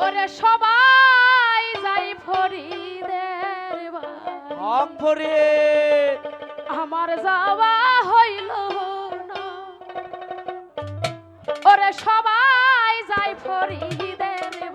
ওরে সবাই যাই ফরিদের ফরে আমার যাওয়া হইল ওরে সবাই যাই ফরিদের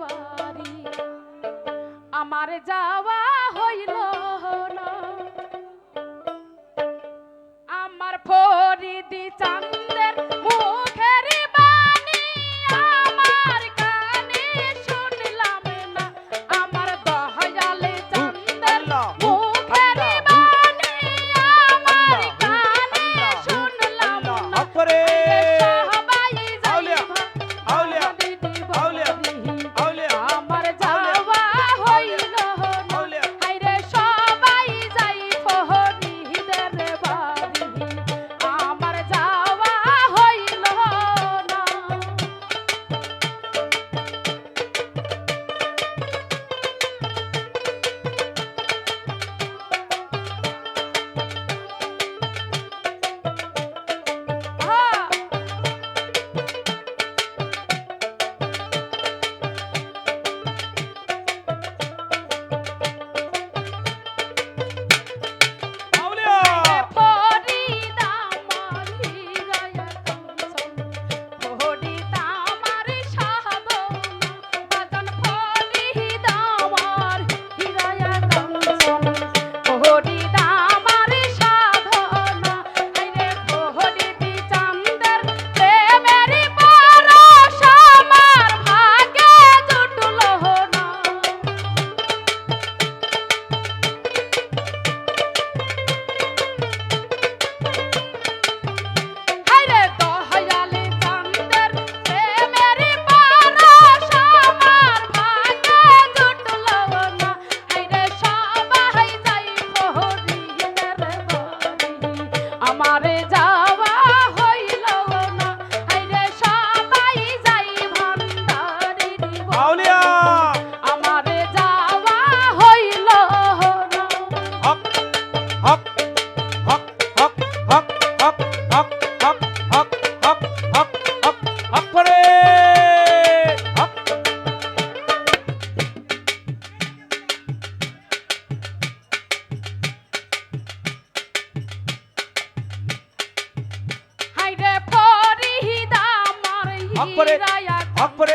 অপরে করে